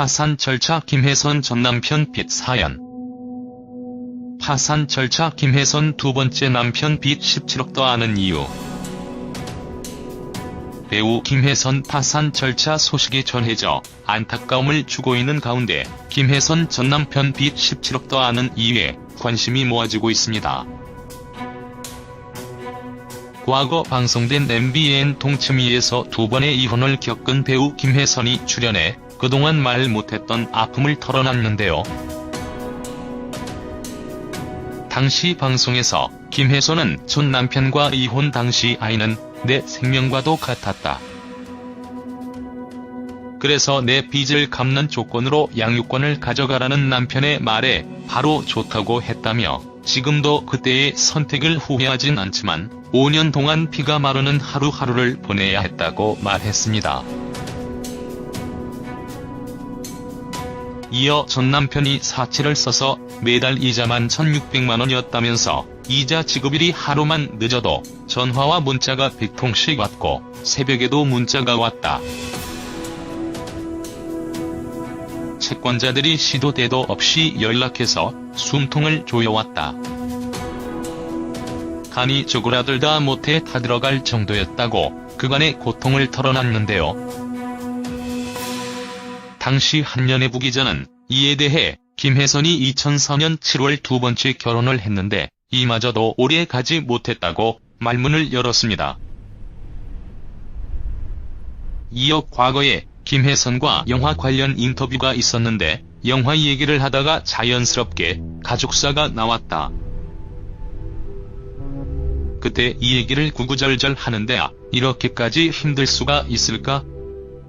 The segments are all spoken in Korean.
파산 절차 김혜선 전 남편 빚 사연 파산 절차 김혜선 두 번째 남편 빚 17억 더하는 이유 배우 김혜선 파산 절차 소식이 전해져 안타까움을 주고 있는 가운데 김혜선 전 남편 빚 17억 더하는 이유에 관심이 모아지고 있습니다. 과거 방송된 MBN 동치미에서 두 번의 이혼을 겪은 배우 김혜선이 출연해 그동안 말 못했던 아픔을 털어놨는데요. 당시 방송에서 김혜선은 전 남편과 이혼 당시 아이는 내 생명과도 같았다. 그래서 내 빚을 갚는 조건으로 양육권을 가져가라는 남편의 말에 바로 좋다고 했다며 지금도 그때의 선택을 후회하진 않지만 5년 동안 피가 마르는 하루하루를 보내야 했다고 말했습니다. 이어 전 남편이 사채를 써서 매달 이자만 1600만원이었다면서 이자 지급일이 하루만 늦어도 전화와 문자가 100통씩 왔고 새벽에도 문자가 왔다. 채권자들이 시도 때도 없이 연락해서 숨통을 조여왔다. 간이 쪼그라들다 못해 타들어갈 정도였다고 그간의 고통을 털어놨는데요. 당시 한년의 부기자는 이에 대해 김혜선이 2004년 7월 두 번째 결혼을 했는데 이마저도 오래 가지 못했다고 말문을 열었습니다. 이어 과거에 김혜선과 영화 관련 인터뷰가 있었는데 영화 얘기를 하다가 자연스럽게 가족사가 나왔다. 그때 이 얘기를 구구절절 하는데 아, 이렇게까지 힘들 수가 있을까?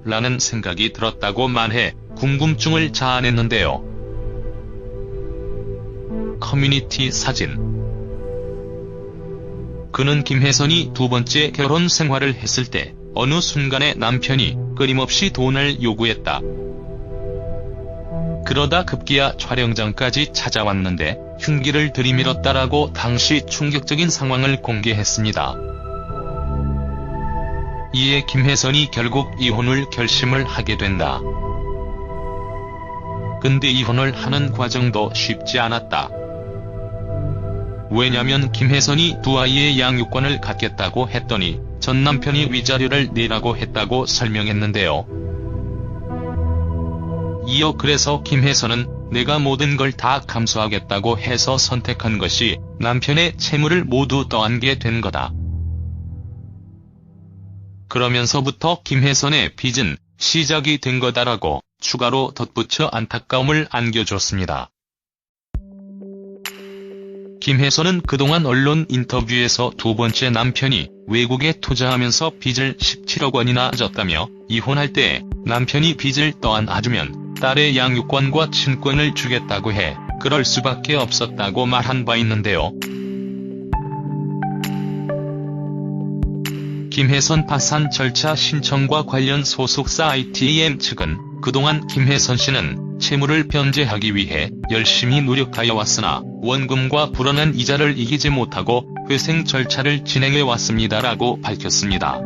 라는 생각이 들었다고 말해 궁금증을 자아냈는데요. 커뮤니티 사진 그는 김혜선이 두 번째 결혼 생활을 했을 때 어느 순간에 남편이 끊임없이 돈을 요구했다. 그러다 급기야 촬영장까지 찾아왔는데 흉기를 들이밀었다라고 당시 충격적인 상황을 공개했습니다. 이에 김혜선이 결국 이혼을 결심을 하게 된다. 근데 이혼을 하는 과정도 쉽지 않았다. 왜냐면 김혜선이 두 아이의 양육권을 갖겠다고 했더니 전 남편이 위자료를 내라고 했다고 설명했는데요. 이어 그래서 김혜선은 내가 모든 걸 다 감수하겠다고 해서 선택한 것이 남편의 채무를 모두 떠안게 된 거다. 그러면서부터 김혜선의 빚은 시작이 된 거다라고 추가로 덧붙여 안타까움을 안겨줬습니다. 김혜선은 그동안 언론 인터뷰에서 두 번째 남편이 외국에 투자하면서 빚을 17억 원이나 졌다며 이혼할 때 남편이 빚을 떠안 아주면 딸의 양육권과 친권을 주겠다고 해 그럴 수밖에 없었다고 말한 바 있는데요. 김혜선 파산 절차 신청과 관련 소속사 ITM 측은 그동안 김혜선 씨는 채무를 변제하기 위해 열심히 노력하여 왔으나 원금과 불어난 이자를 이기지 못하고 회생 절차를 진행해 왔습니다라고 밝혔습니다.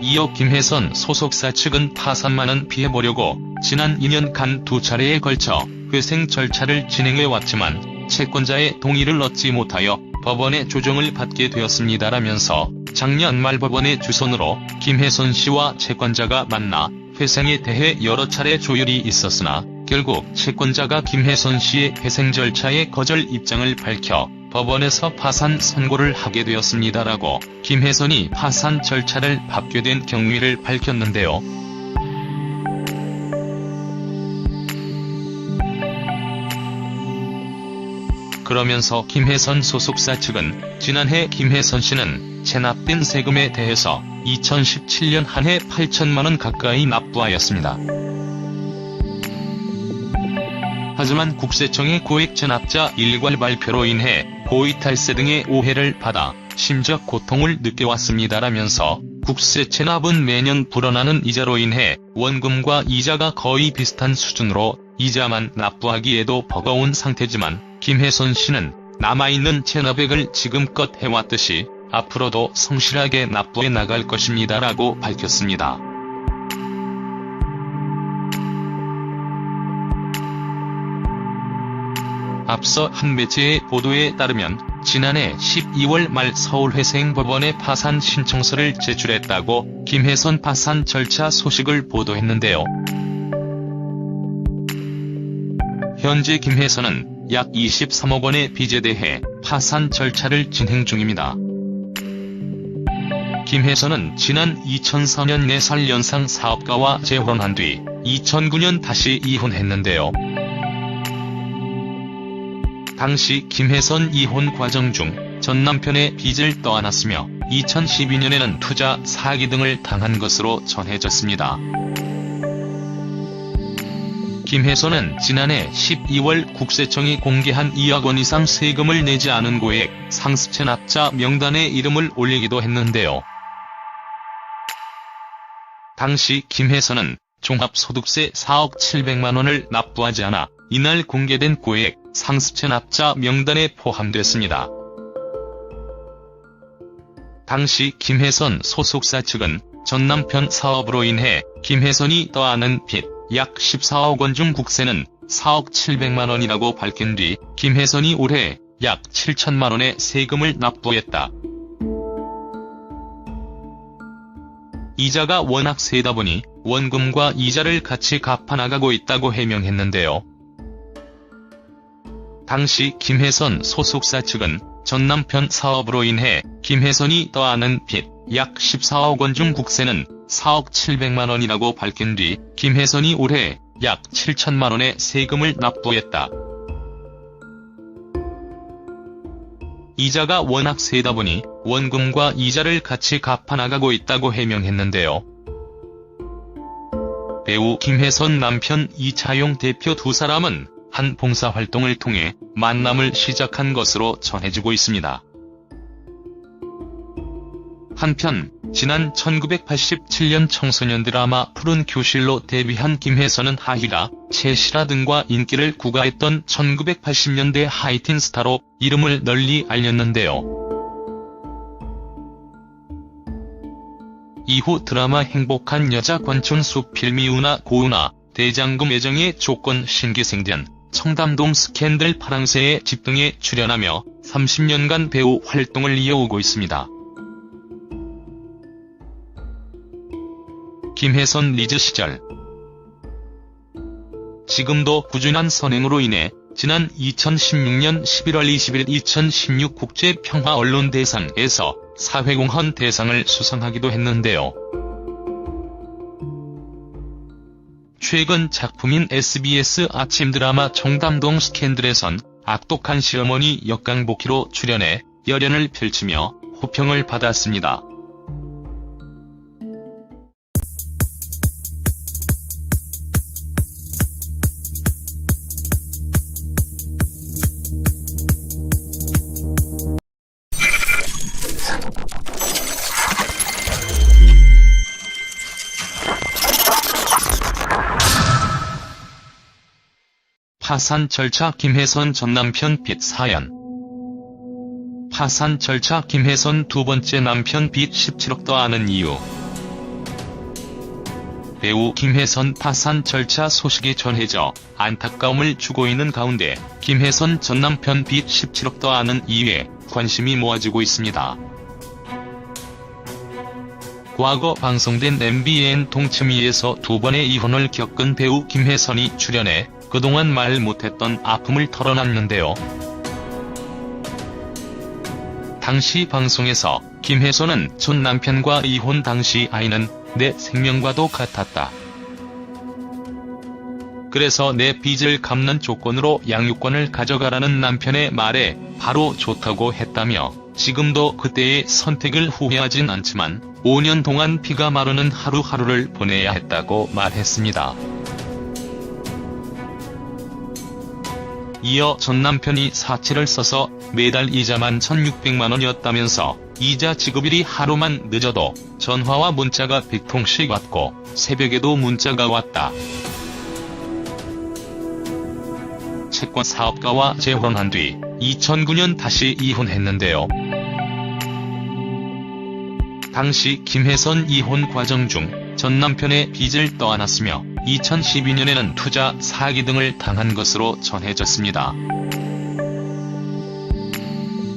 이어 김혜선 소속사 측은 파산만은 피해보려고 지난 2년간 두 차례에 걸쳐 회생 절차를 진행해왔지만 채권자의 동의를 얻지 못하여 법원의 조정을 받게 되었습니다라면서 작년 말 법원의 주선으로 김혜선 씨와 채권자가 만나 회생에 대해 여러 차례 조율이 있었으나 결국 채권자가 김혜선 씨의 회생 절차에 거절 입장을 밝혀 법원에서 파산 선고를 하게 되었습니다라고 김혜선이 파산 절차를 밟게 된 경위를 밝혔는데요. 그러면서 김혜선 소속사 측은 지난해 김혜선 씨는 체납된 세금에 대해서 2017년 한 해 8천만원 가까이 납부하였습니다. 하지만 국세청의 고액 체납자 일괄 발표로 인해 고의탈세 등의 오해를 받아 심적 고통을 느껴왔습니다라면서 국세 체납은 매년 불어나는 이자로 인해 원금과 이자가 거의 비슷한 수준으로 이자만 납부하기에도 버거운 상태지만 김혜선 씨는 남아있는 체납액을 지금껏 해왔듯이 앞으로도 성실하게 납부해 나갈 것입니다라고 밝혔습니다. 앞서 한 매체의 보도에 따르면 지난해 12월 말 서울회생법원에 파산 신청서를 제출했다고 김혜선 파산 절차 소식을 보도했는데요. 현재 김혜선은 약 23억 원의 빚에 대해 파산 절차를 진행 중입니다. 김혜선은 지난 2004년 4살 연상 사업가와 재혼한 뒤 2009년 다시 이혼했는데요. 당시 김혜선 이혼 과정 중 전 남편의 빚을 떠안았으며 2012년에는 투자 사기 등을 당한 것으로 전해졌습니다. 김혜선은 지난해 12월 국세청이 공개한 2억 원 이상 세금을 내지 않은 고액 상습채 납자 명단에 이름을 올리기도 했는데요. 당시 김혜선은 종합소득세 4억 700만 원을 납부하지 않아 이날 공개된 고액 상습채 납자 명단에 포함됐습니다. 당시 김혜선 소속사 측은 전 남편 사업으로 인해 김혜선이 떠안은 빚 약 14억 원 중 국세는 4억 700만 원이라고 밝힌 뒤 김혜선이 올해 약 7천만 원의 세금을 납부했다. 이자가 워낙 세다 보니 원금과 이자를 같이 갚아나가고 있다고 해명했는데요. 당시 김혜선 소속사 측은 전 남편 사업으로 인해 김혜선이 떠안은 빚 약 14억 원 중 국세는 4억 700만 원이라고 밝힌 뒤 김혜선이 올해 약 7천만 원의 세금을 납부했다. 이자가 워낙 세다 보니 원금과 이자를 같이 갚아나가고 있다고 해명했는데요. 배우 김혜선 남편 이차용 대표 두 사람은 한 봉사활동을 통해 만남을 시작한 것으로 전해지고 있습니다. 한편 지난 1987년 청소년 드라마 푸른 교실로 데뷔한 김혜선은 하희라, 채시라 등과 인기를 구가했던 1980년대 하이틴 스타로 이름을 널리 알렸는데요. 이후 드라마 행복한 여자 권춘수 필미우나 고은아, 대장금 애정의 조건 신기생전, 청담동 스캔들 파랑새의 집 등에 출연하며 30년간 배우 활동을 이어오고 있습니다. 김혜선 리즈 시절 지금도 꾸준한 선행으로 인해 지난 2016년 11월 20일 2016 국제평화언론대상에서 사회공헌 대상을 수상하기도 했는데요. 최근 작품인 SBS 아침 드라마 청담동 스캔들에선 악독한 시어머니 역강복희로 출연해 열연을 펼치며 호평을 받았습니다. 파산 절차 김혜선 전 남편 빚 사연 파산 절차 김혜선 두 번째 남편 빚 17억 더하는 이유 배우 김혜선 파산 절차 소식이 전해져 안타까움을 주고 있는 가운데 김혜선 전 남편 빚 17억 더하는 이유에 관심이 모아지고 있습니다. 과거 방송된 MBN 동치미에서 두 번의 이혼을 겪은 배우 김혜선이 출연해 그동안 말 못했던 아픔을 털어놨는데요. 당시 방송에서 김혜선은 전 남편과 이혼 당시 아이는 내 생명과도 같았다. 그래서 내 빚을 갚는 조건으로 양육권을 가져가라는 남편의 말에 바로 좋다고 했다며 지금도 그때의 선택을 후회하진 않지만 5년 동안 피가 마르는 하루하루를 보내야 했다고 말했습니다. 이어 전 남편이 사치를 써서 매달 이자만 1600만원이었다면서 이자 지급일이 하루만 늦어도 전화와 문자가 100통씩 왔고 새벽에도 문자가 왔다. 채권 사업가와 재혼한 뒤 2009년 다시 이혼했는데요. 당시 김혜선 이혼 과정 중 전 남편의 빚을 떠안았으며 2012년에는 투자 사기 등을 당한 것으로 전해졌습니다.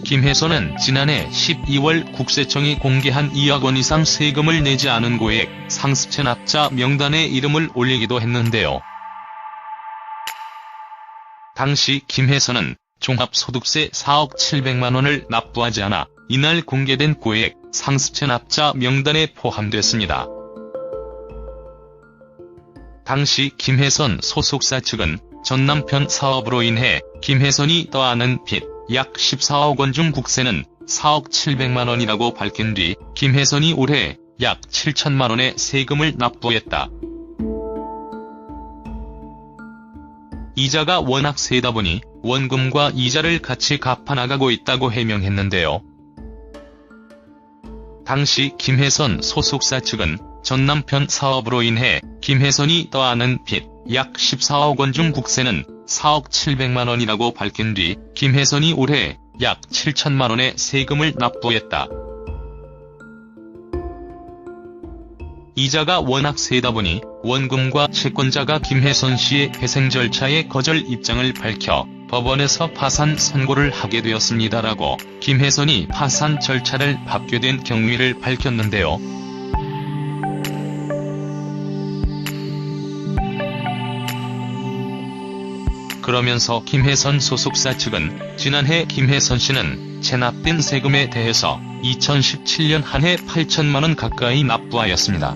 김혜선은 지난해 12월 국세청이 공개한 2억 원 이상 세금을 내지 않은 고액 상습채 납자 명단에 이름을 올리기도 했는데요. 당시 김혜선은 종합소득세 4억 700만 원을 납부하지 않아 이날 공개된 고액 상습채 납자 명단에 포함됐습니다. 당시 김혜선 소속사 측은 전 남편 사업으로 인해 김혜선이 떠안은 빚 약 14억 원 중 국세는 4억 700만 원이라고 밝힌 뒤 김혜선이 올해 약 7천만 원의 세금을 납부했다. 이자가 워낙 세다 보니 원금과 이자를 같이 갚아나가고 있다고 해명했는데요. 당시 김혜선 소속사 측은 전 남편 사업으로 인해 김혜선이 떠안은 빚 약 14억 원 중 국세는 4억 700만 원이라고 밝힌 뒤 김혜선이 올해 약 7천만 원의 세금을 납부했다. 이자가 워낙 세다 보니 원금과 채권자가 김혜선 씨의 회생 절차에 거절 입장을 밝혀 법원에서 파산 선고를 하게 되었습니다라고 김혜선이 파산 절차를 밟게 된 경위를 밝혔는데요. 그러면서 김혜선 소속사 측은 지난해 김혜선 씨는 체납된 세금에 대해서 2017년 한 해 8천만 원 가까이 납부하였습니다.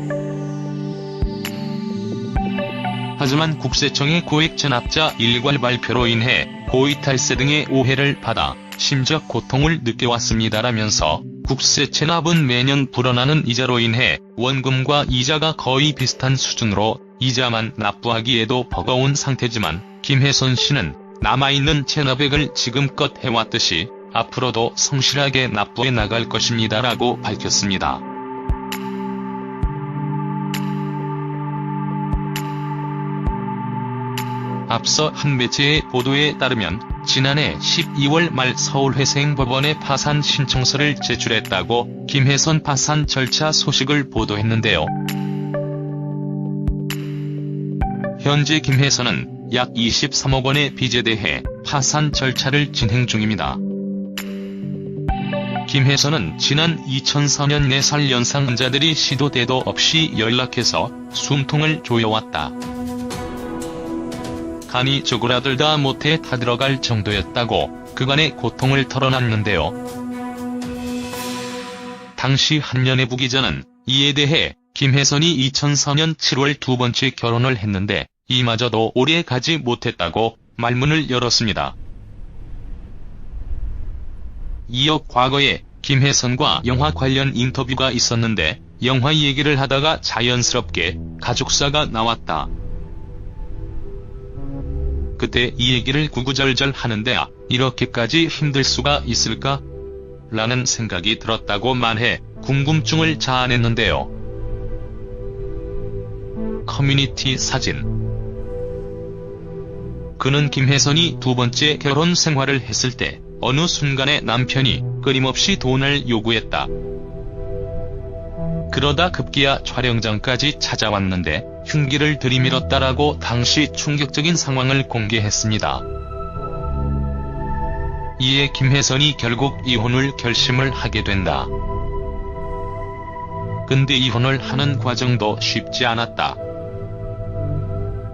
하지만 국세청의 고액 체납자 일괄 발표로 인해 고이탈세 등의 오해를 받아 심적 고통을 느껴왔습니다라면서 국세 체납은 매년 불어나는 이자로 인해 원금과 이자가 거의 비슷한 수준으로 이자만 납부하기에도 버거운 상태지만 김혜선 씨는 남아있는 체납액을 지금껏 해왔듯이 앞으로도 성실하게 납부해 나갈 것입니다라고 밝혔습니다. 앞서 한 매체의 보도에 따르면 지난해 12월 말 서울회생법원에 파산 신청서를 제출했다고 김혜선 파산 절차 소식을 보도했는데요. 현재 김혜선은 약 23억 원의 빚에 대해 파산 절차를 진행 중입니다. 김혜선은 지난 2004년 4살 연상자들이 시도 때도 없이 연락해서 숨통을 조여왔다. 간이 쪼그라들다 못해 타들어갈 정도였다고 그간의 고통을 털어놨는데요. 당시 한년의 부기자는 이에 대해 김혜선이 2004년 7월 두 번째 결혼을 했는데 이마저도 오래 가지 못했다고 말문을 열었습니다. 이어 과거에 김혜선과 영화 관련 인터뷰가 있었는데 영화 얘기를 하다가 자연스럽게 가족사가 나왔다. 그때 이 얘기를 구구절절 하는데 아, 이렇게까지 힘들 수가 있을까? 라는 생각이 들었다고 말해 궁금증을 자아냈는데요. 커뮤니티 사진 그는 김혜선이 두 번째 결혼 생활을 했을 때 어느 순간에 남편이 끊임없이 돈을 요구했다. 그러다 급기야 촬영장까지 찾아왔는데 흉기를 들이밀었다라고 당시 충격적인 상황을 공개했습니다. 이에 김혜선이 결국 이혼을 결심을 하게 된다. 근데 이혼을 하는 과정도 쉽지 않았다.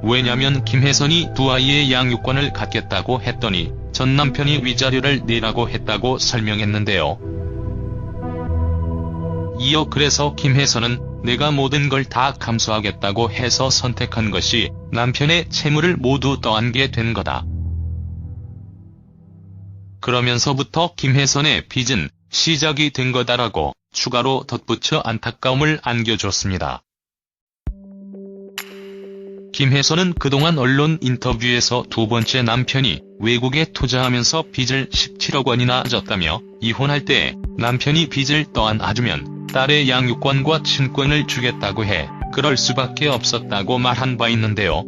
왜냐면 김혜선이 두 아이의 양육권을 갖겠다고 했더니 전 남편이 위자료를 내라고 했다고 설명했는데요. 이어 그래서 김혜선은 내가 모든 걸 다 감수하겠다고 해서 선택한 것이 남편의 채무를 모두 떠안게 된 거다. 그러면서부터 김혜선의 빚은 시작이 된 거다라고 추가로 덧붙여 안타까움을 안겨줬습니다. 김혜선은 그동안 언론 인터뷰에서 두 번째 남편이 외국에 투자하면서 빚을 17억 원이나 졌다며 이혼할 때 남편이 빚을 떠안 아주면 딸의 양육권과 친권을 주겠다고 해 그럴 수밖에 없었다고 말한 바 있는데요.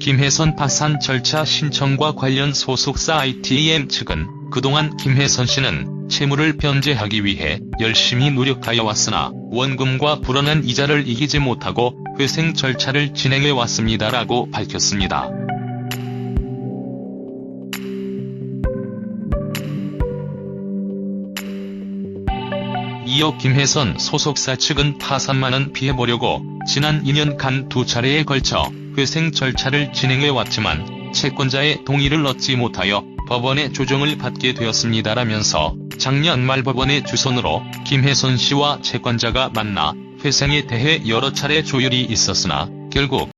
김혜선 파산 절차 신청과 관련 소속사 ITM 측은 그동안 김혜선 씨는 채무를 변제하기 위해 열심히 노력하여 왔으나 원금과 불어난 이자를 이기지 못하고 회생 절차를 진행해 왔습니다라고 밝혔습니다. 이어 김혜선 소속사 측은 파산만은 피해보려고 지난 2년간 두 차례에 걸쳐 회생 절차를 진행해 왔지만 채권자의 동의를 얻지 못하여 법원의 조정을 받게 되었습니다라면서 작년 말 법원의 주선으로 김혜선 씨와 채권자가 만나 회생에 대해 여러 차례 조율이 있었으나 결국